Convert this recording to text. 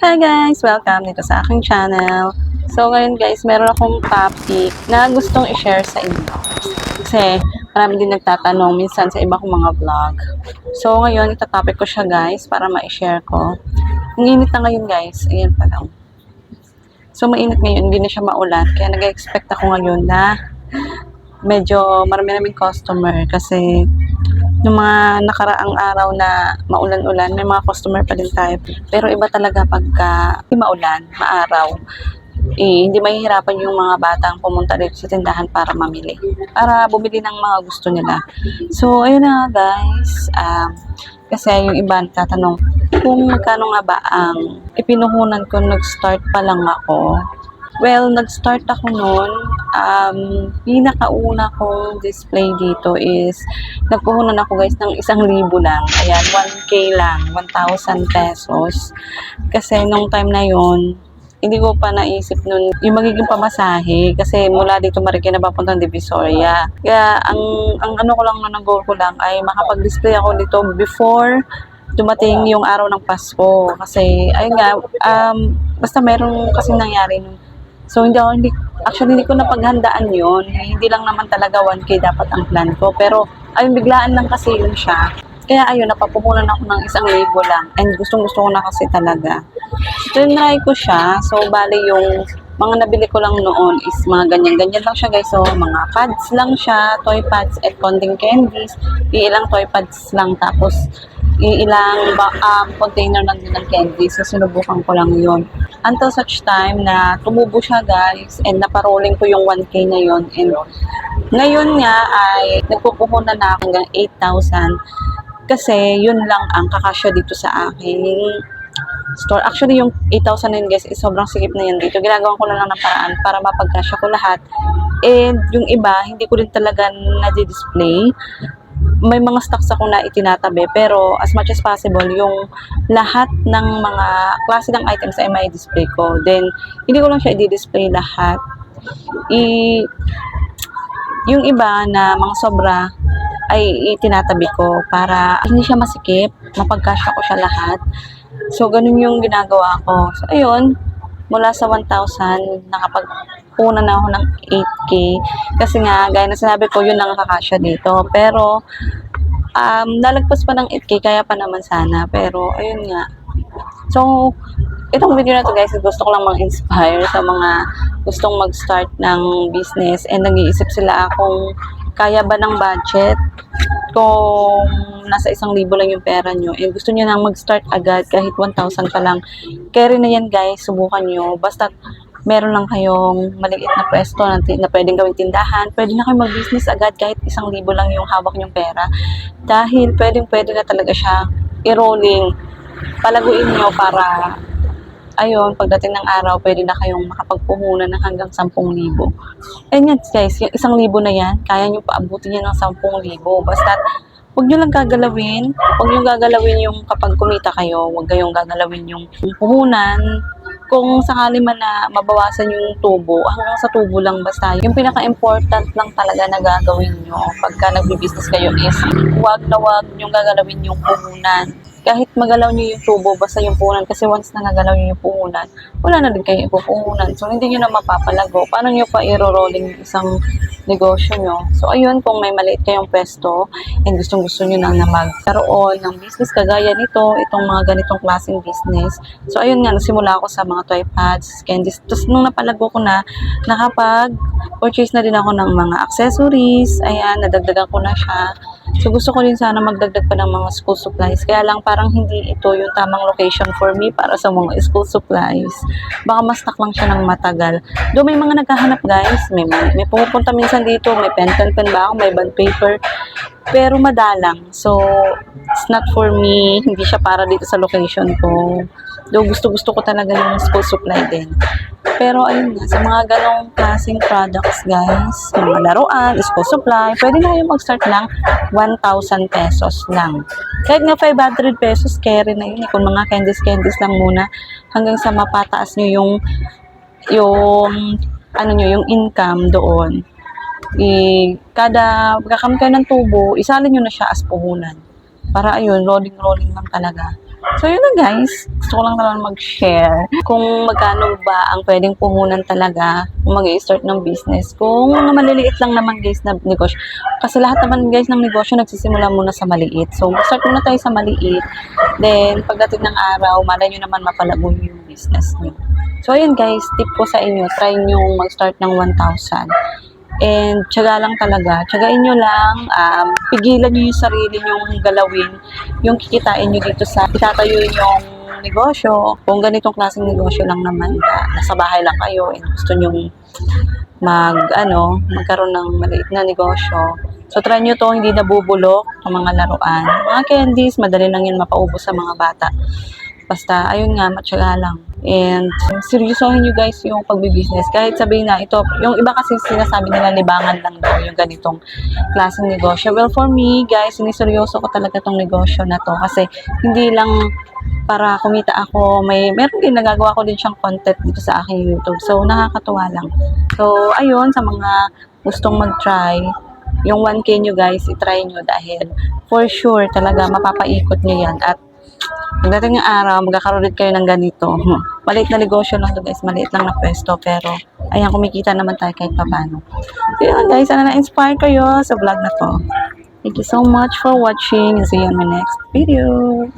Hi guys! Welcome dito sa aking channel. So ngayon guys, meron akong topic na gustong i-share sa inyo. Kasi marami din nagtatanong minsan sa iba kong mga vlog. So ngayon, itatopic ko siya guys para ma-share ko. Ang init na ngayon guys. Ayan pa lang. So mainit ngayon, hindi na siya maulan. Kaya nag-expect ako ngayon na medyo marami-raming customer kasi Nung mga nakaraang araw na maulan-ulan, may mga customer pa din tayo. Pero iba talaga pagka maulan, maaraw, eh, hindi mahihirapan yung mga batang pumunta dito sa tindahan para mamili. Para bumili ng mga gusto nila. So, ayun na guys. Um, kasi yung iba tatanong kung magkano nga ba ang ipinuhunan ko nag-start pa lang ako. Well, nag-start ako noon. Um, pinakauna kong display dito is nagpuhunan ako guys ng isang libo lang. Ayan, 1K lang, 1,000 pesos. Kasi nung time na yon hindi ko pa naisip nun yung magiging pamasahe kasi mula dito Marikina papuntang Divisoria. Kaya ang ang ano ko lang na goal ko lang ay makapag-display ako dito before dumating yung araw ng Pasko. Kasi ayun nga um, basta meron kasi nangyari nung So, hindi ako, hindi, actually, hindi ko napaghandaan yon Hindi lang naman talaga 1K dapat ang plan ko. Pero, ayun, biglaan lang kasi yun siya. Kaya, ayun, napapupunan ako ng isang libo lang. And gustong gusto ko na kasi talaga. So, tinry ko siya. So, bali yung mga nabili ko lang noon is mga ganyan-ganyan lang siya guys. So, mga pads lang siya, toy pads at konting candies. Iilang toy pads lang. Tapos, iilang ba, um, container lang din ng candy. So, sinubukan ko lang yon Until such time na tumubo siya guys and naparolling ko yung 1K na yon And ngayon nga ay nagpupuhunan na ako hanggang 8,000 kasi yun lang ang kakasya dito sa aking store. Actually, yung 8,000 na yun guys, is sobrang sikip na yan dito. Ginagawa ko na lang ng paraan para mapagkasya ko lahat. And yung iba, hindi ko rin talaga na-display may mga stocks ako na itinatabi pero as much as possible yung lahat ng mga klase ng items ay may display ko. Then hindi ko lang siya i-display lahat. I yung iba na mga sobra ay itinatabi ko para hindi siya masikip mapagkasya ko siya lahat. So ganun yung ginagawa ko. So ayun mula sa 1,000 nakapag una na ako ng 8K. Kasi nga, gaya na sinabi ko, yun ang kakasya dito. Pero, um, nalagpas pa ng 8K, kaya pa naman sana. Pero, ayun nga. So, itong video na to guys, gusto ko lang mag-inspire sa mga gustong mag-start ng business and nag-iisip sila kung kaya ba ng budget kung nasa isang libo lang yung pera nyo and gusto nyo nang mag-start agad kahit 1,000 pa lang carry na yan guys, subukan nyo basta meron lang kayong maliit na pwesto na, na pwedeng gawing tindahan, pwede na kayo mag-business agad kahit isang libo lang yung hawak nyong pera. Dahil pwedeng pwede na talaga siya i-rolling. Palaguin nyo para ayun, pagdating ng araw, pwede na kayong makapagpuhunan ng hanggang 10,000. And yan guys, yung isang libo na yan, kaya nyo paabutin yan ng 10,000. Basta huwag nyo lang gagalawin. Huwag nyo gagalawin yung kapag kumita kayo, huwag kayong gagalawin yung puhunan. Kung sakali man na mabawasan yung tubo, hanggang sa tubo lang basta. Yung pinaka-important lang talaga na gagawin nyo pagka nagbi-business kayo is huwag na huwag nyo gagalawin yung puhunan kahit magalaw niyo yung tubo, basta yung puhunan. Kasi once na nagalaw niyo yung puhunan, wala na din kayo ipupuhunan. So, hindi niyo na mapapalago. Paano niyo pa i-rolling yung isang negosyo nyo? So, ayun, kung may maliit kayong pwesto and gustong gusto niyo na, na magkaroon ng business kagaya nito, itong mga ganitong klaseng business. So, ayun nga, nagsimula ako sa mga toy pads, candies. Tapos, nung napalago ko na, nakapag-purchase na din ako ng mga accessories. Ayan, nadagdagan ko na siya. So, gusto ko din sana magdagdag pa ng mga school supplies. Kaya lang, parang hindi ito yung tamang location for me para sa mga school supplies. Baka mas lang siya ng matagal. Do may mga naghahanap guys, may, may pumupunta minsan dito, may pen, pen, pen ba ako, may bond paper. Pero madalang. So, it's not for me. Hindi siya para dito sa location ko. Do gusto-gusto ko talaga yung school supply din. Pero ayun nga, sa mga ganong klaseng products guys, yung mga laruan, school supply, pwede na kayo mag-start ng 1,000 pesos lang. Kahit nga 500 pesos, carry na yun. Kung mga candies-candies lang muna, hanggang sa mapataas nyo yung, yung, ano nyo, yung income doon. I, kada pagkakamit kayo ng tubo, isalin nyo na siya as puhunan. Para ayun, rolling-rolling lang talaga. So yun na guys, gusto ko lang naman mag-share kung magkano ba ang pwedeng puhunan talaga kung mag start ng business. Kung maliliit lang naman guys na negosyo. Kasi lahat naman guys ng negosyo nagsisimula muna sa maliit. So mag-start muna tayo sa maliit. Then pagdating ng araw, malay nyo naman mapalago yung business nyo. So ayun guys, tip ko sa inyo, try nyo mag-start ng 1,000. And tiyaga lang talaga. Tiyagain nyo lang. Um, pigilan nyo yung sarili nyong galawin. Yung kikitain nyo dito sa itatayo yung negosyo. Kung ganitong klaseng negosyo lang naman na nasa bahay lang kayo and gusto nyo mag, ano, magkaroon ng maliit na negosyo. So, try nyo to, hindi nabubulok ang mga laruan. Mga candies, madali lang yan mapaubos sa mga bata. Basta, ayun nga, matyaga lang. And, seryosohin nyo guys yung pagbibusiness. Kahit sabihin na ito, yung iba kasi sinasabi nila libangan lang daw yung ganitong klaseng negosyo. Well, for me, guys, siniseryoso ko talaga tong negosyo na to. Kasi, hindi lang para kumita ako. May, meron din, nagagawa ko din siyang content dito sa aking YouTube. So, nakakatuwa lang. So, ayun, sa mga gustong mag-try, yung 1K nyo guys, itry nyo dahil for sure talaga mapapaikot nyo yan at Pagdating ng araw, magkakaroon ulit kayo ng ganito. Maliit na negosyo lang to guys, maliit lang na pwesto, pero ayan, kumikita naman tayo kahit paano. So yun guys, sana na-inspire kayo sa vlog na to. Thank you so much for watching see you on my next video.